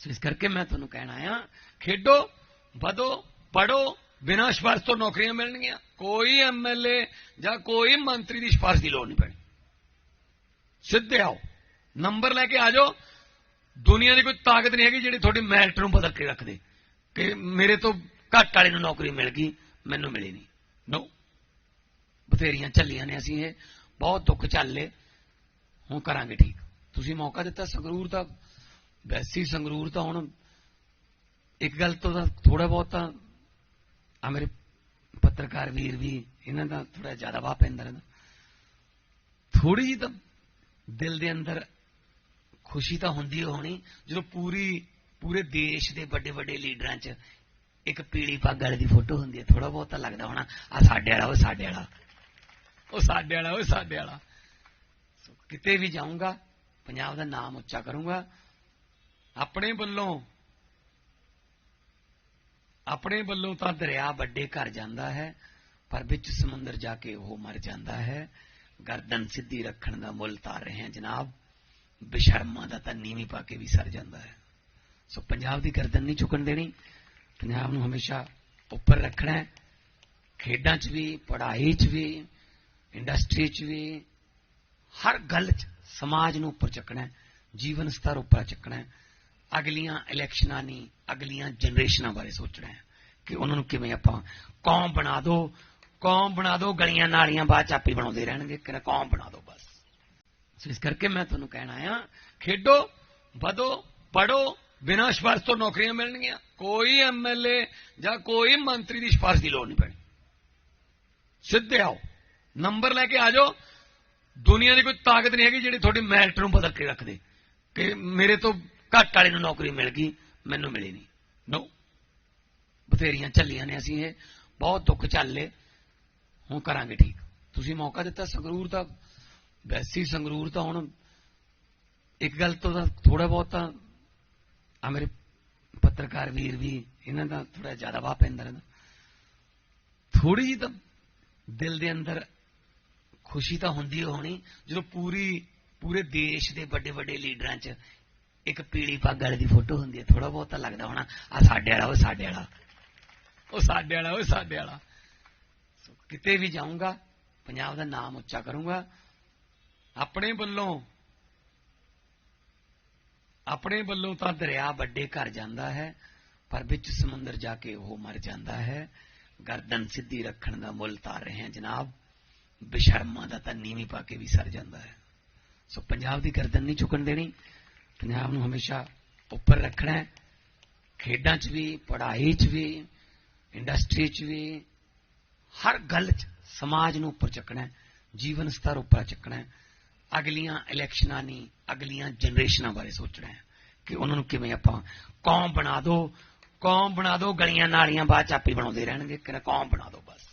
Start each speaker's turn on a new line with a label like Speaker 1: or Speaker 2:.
Speaker 1: ਸੋ ਇਸ ਕਰਕੇ ਮੈਂ ਤੁਹਾਨੂੰ ਕਹਿਣਾ ਆ ਖੇਡੋ, ਵਧੋ ਪੜੋ ਬਿਨਾਂ ਸਿਫਾਰਸ਼ ਤੋਂ ਨੌਕਰੀਆਂ ਮਿਲਣਗੀਆਂ। ਕੋਈ ਐਮਐਲਏ ਜਾਂ ਕੋਈ ਮੰਤਰੀ ਦੀ ਸਿਫਾਰਸ਼ ਦੀ ਲੋੜ ਨਹੀਂ ਪੈਣੀ। ਸਿੱਧੇ ਆਓ, ਨੰਬਰ ਲੈ ਕੇ ਆ ਜਾਓ। ਦੁਨੀਆ ਦੀ ਕੋਈ ਤਾਕਤ ਨਹੀਂ ਹੈਗੀ ਜਿਹੜੀ ਤੁਹਾਡੀ ਮੈਰਿਟ ਨੂੰ ਬਦਲ ਕੇ ਰੱਖ ਦੇ ਕਿ ਮੇਰੇ ਤੋਂ ਘੱਟ ਵਾਲੇ ਨੂੰ ਨੌਕਰੀ ਮਿਲ ਗਈ, ਮੈਨੂੰ ਮਿਲੀ ਨਹੀਂ। ਨੋ। ਬਥੇਰੀਆਂ ਚੱਲੀਆਂ ਨੇ ਅਸੀਂ ਇਹ। ਬਹੁਤ ਦੁੱਖ ਝੱਲੇ ਹੁਣ ਕਰਾਂਗੇ ਠੀਕ। ਤੁਸੀਂ ਮੌਕਾ ਦਿੱਤਾ, ਸੰਗਰੂਰ ਦਾ ਵੈਸੀ ਸੰਗਰੂਰ ਤਾਂ ਹੁਣ ਇੱਕ ਗੱਲ ਤੋਂ ਤਾਂ ਥੋੜਾ ਬਹੁਤ ਤਾਂ ਆ ਮੇਰੇ ਪੱਤਰਕਾਰ ਵੀਰ ਵੀ ਇਹਨਾਂ ਦਾ ਥੋੜਾ ਜ਼ਿਆਦਾ ਵਾਹ ਪੈਂਦਾ ਰਹਿੰਦਾ। ਥੋੜੀ ਜੀ ਤਾਂ ਦਿਲ ਦੇ ਅੰਦਰ ਖੁਸ਼ੀ ਤਾਂ ਹੁੰਦੀ ਹੋਣੀ, ਜਦੋਂ ਪੂਰੀ, ਪੂਰੇ ਦੇਸ਼ ਦੇ ਵੱਡੇ ਵੱਡੇ ਲੀਡਰਾਂ 'ਚ ਇੱਕ ਪੀਲੀ ਪੱਗ ਵਾਲੇ ਦੀ ਫੋਟੋ ਹੁੰਦੀ ਹੈ ਥੋੜਾ ਬਹੁਤ ਤਾਂ ਲੱਗਦਾ ਹੋਣਾ ਆ ਸਾਡੇ ਵਾਲਾ ਉਹ ਸਾਡੇ ਵਾਲਾ। ਉਹ ਸਾਡੇ ਵਾਲਾ ਉਹ ਸਾਡੇ ਵਾਲਾ। ਕਿਤੇ ਵੀ ਜਾਊਂਗਾ, ਪੰਜਾਬ ਦਾ ਨਾਮ ਉੱਚਾ ਕਰੂੰਗਾ ਆਪਣੇ ਵੱਲੋਂ ਆਪਣੇ ਵੱਲੋਂ ਤਾਂ ਦਰਿਆ ਵੱਡੇ ਘਰ ਜਾਂਦਾ ਹੈ, ਪਰ ਵਿੱਚ ਸਮੁੰਦਰ ਜਾ ਕੇ ਉਹ ਮਰ ਜਾਂਦਾ ਹੈ। ਗਰਦਨ ਸਿੱਧੀ ਰੱਖਣ ਦਾ ਮੁੱਲ ਤਾਰ ਰਹੇ ਹਾਂ ਜਨਾਬ, ਬੇਸ਼ਰਮਾਂ ਦਾ ਤਾਂ ਨੀਵੀਂ ਪਾ ਕੇ ਵੀ ਸਰ ਜਾਂਦਾ ਹੈ। ਸੋ ਪੰਜਾਬ ਦੀ ਗਰਦਨ ਨਹੀਂ ਝੁਕਣ ਦੇਣੀ, ਪੰਜਾਬ ਨੂੰ ਹਮੇਸ਼ਾ ਉੱਪਰ ਰੱਖਣਾ ਹੈ। ਖੇਡਾਂ 'ਚ ਵੀ, ਪੜ੍ਹਾਈ 'ਚ ਵੀ, ਇੰਡਸਟਰੀ 'ਚ ਵੀ, ਹਰ ਗੱਲ 'ਚ ਸਮਾਜ ਨੂੰ ਉੱਪਰ ਚੱਕਣਾ ਹੈ, ਜੀਵਨ ਸਤਰ ਉੱਪਰ ਚੱਕਣਾ ਹੈ। ਅਗਲੀਆਂ ਇਲੈਕਸ਼ਨਾਂ ਨਹੀਂ ਅਗਲੀਆਂ ਜਨਰੇਸ਼ਨਾਂ ਬਾਰੇ ਸੋਚਣਾ ਹੈ ਕਿ ਉਹਨਾਂ ਨੂੰ ਕਿਵੇਂ ਆਪਾਂ ਕੌਮ ਬਣਾ ਦਿਓ ਕੌਮ ਬਣਾ ਦਿਓ ਗਲੀਆਂ ਨਾਲੀਆਂ ਬਾਅਦ ਚ ਆਪੇ ਬਣਾਉਂਦੇ ਰਹਿਣਗੇ ਕਿ ਕੌਮ ਬਣਾ ਦਿਓ ਬਸ ਸੋ ਇਸ ਕਰਕੇ ਮੈਂ ਤੁਹਾਨੂੰ ਕਹਿਣਾ ਆ ਖੇਡੋ ਵਧੋ ਪੜੋ ਬਿਨਾਂ ਸਿਫਾਰਸ਼ ਤੋਂ ਨੌਕਰੀਆਂ ਮਿਲਣਗੀਆਂ ਕੋਈ ਐਮਐਲਏ ਜਾਂ ਕੋਈ ਮੰਤਰੀ ਦੀ ਸਿਫਾਰਸ਼ ਦੀ ਲੋੜ ਨਹੀਂ ਪੈਣੀ ਸਿੱਧੇ ਆਓ ਨੰਬਰ ਲੈ ਕੇ ਆ ਜਾਓ ਦੁਨੀਆ ਦੀ ਕੋਈ ਤਾਕਤ ਨਹੀਂ ਹੈਗੀ ਜਿਹੜੀ ਤੁਹਾਡੀ ਮੈਰਿਟ ਨੂੰ ਬਦਲ ਕੇ ਰੱਖ ਦੇ ਕਿ ਮੇਰੇ ਤੋਂ ਘੱਟ ਵਾਲੇ ਨੂੰ ਨੌਕਰੀ ਮਿਲ ਗਈ ਮੈਨੂੰ ਮਿਲੀ ਨਹੀਂ। ਨੋ ਬਥੇਰੀਆਂ ਚੱਲੀਆਂ ਨੇ ਅਸੀਂ ਇਹ ਬਹੁਤ ਦੁੱਖ ਝੱਲੇ ਹੁਣ ਕਰਾਂਗੇ ਠੀਕ। ਤੁਸੀਂ ਮੌਕਾ ਦਿੱਤਾ ਸੰਗਰੂਰ ਦਾ ਵੈਸੀ ਸੰਗਰੂਰ ਤਾਂ ਹੁਣ ਇੱਕ ਗੱਲ ਤੋਂ ਤਾਂ ਥੋੜਾ ਬਹੁਤ ਤਾਂ ਆ ਮੇਰੇ ਪੱਤਰਕਾਰ ਵੀਰ ਵੀ ਇਹਨਾਂ ਦਾ ਥੋੜਾ ਜ਼ਿਆਦਾ ਵਾਹ ਪੈਂਦਾ ਰਹਿੰਦਾ। ਥੋੜੀ ਜੀ ਤਾਂ ਦਿਲ ਦੇ ਅੰਦਰ ਖੁਸ਼ੀ ਤਾਂ ਹੁੰਦੀ ਹੋਣੀ ਜਦੋਂ ਪੂਰੀ ਪੂਰੇ ਦੇਸ਼ ਦੇ ਵੱਡੇ ਵੱਡੇ ਲੀਡਰਾਂ 'ਚ ਇੱਕ ਪੀਲੀ ਪੱਗ ਵਾਲੇ ਦੀ ਫੋਟੋ ਹੁੰਦੀ ਹੈ ਥੋੜਾ ਬਹੁਤ ਲੱਗਦਾ ਹੋਣਾ ਆ ਸਾਡੇ ਵਾਲਾ ਉਹ ਸਾਡੇ ਵਾਲਾ। ਉਹ ਸਾਡੇ ਵਾਲਾ ਉਹ ਸਾਡੇ ਵਾਲਾ। ਕਿਤੇ ਵੀ ਜਾਊਂਗਾ, ਪੰਜਾਬ ਦਾ ਨਾਮ ਉੱਚਾ ਕਰੂੰਗਾ, ਆਪਣੇ ਵੱਲੋਂ ਆਪਣੇ ਵੱਲੋਂ ਤਾਂ ਦਰਿਆ ਵੱਡੇ ਘਰ ਜਾਂਦਾ ਹੈ, ਪਰ ਵਿੱਚ ਸਮੁੰਦਰ ਜਾ ਕੇ ਉਹ ਮਰ ਜਾਂਦਾ ਹੈ। ਗਰਦਨ ਸਿੱਧੀ ਰੱਖਣ ਦਾ ਮੁੱਲ ਤਾਰ ਰਹੇ ਹਾਂ ਜਨਾਬ, ਬੇਸ਼ਰਮਾਂ ਦਾ ਤਾਂ ਨੀਵੀਂ ਪਾ ਕੇ ਵੀ ਸਰ ਜਾਂਦਾ ਹੈ। ਸੋ ਪੰਜਾਬ ਦੀ ਗਰਦਨ ਨਹੀਂ ਝੁਕਣ ਦੇਣੀ ਪੰਜਾਬ ਨੂੰ ਹਮੇਸ਼ਾ ਉੱਪਰ ਰੱਖਣਾ ਹੈ। ਖੇਡਾਂ 'ਚ ਵੀ, ਪੜ੍ਹਾਈ 'ਚ ਵੀ ਇੰਡਸਟਰੀ 'ਚ ਵੀ, ਹਰ ਗੱਲ 'ਚ ਸਮਾਜ ਨੂੰ ਉੱਪਰ ਚੱਕਣਾ ਹੈ, ਜੀਵਨ ਸਤਰ ਉੱਪਰ ਚੱਕਣਾ ਹੈ। ਅਗਲੀਆਂ ਇਲੈਕਸ਼ਨਾਂ ਨਹੀਂ, ਅਗਲੀਆਂ ਜਨਰੇਸ਼ਨਾਂ ਬਾਰੇ ਸੋਚਣਾ ਹੈ ਕਿ ਉਹਨਾਂ ਨੂੰ ਕਿਵੇਂ ਆਪਾਂ ਕੌਮ ਬਣਾ ਦੋ। ਕੌਮ ਬਣਾ ਦੋ, ਗਲੀਆਂ ਨਾਲੀਆਂ ਬਾਅਦ ਚ ਆਪੇ ਬਣਾਉਂਦੇ ਰਹਿਣਗੇ ਕਿ ਕੌਮ ਬਣਾ ਦੋ ਬਸ।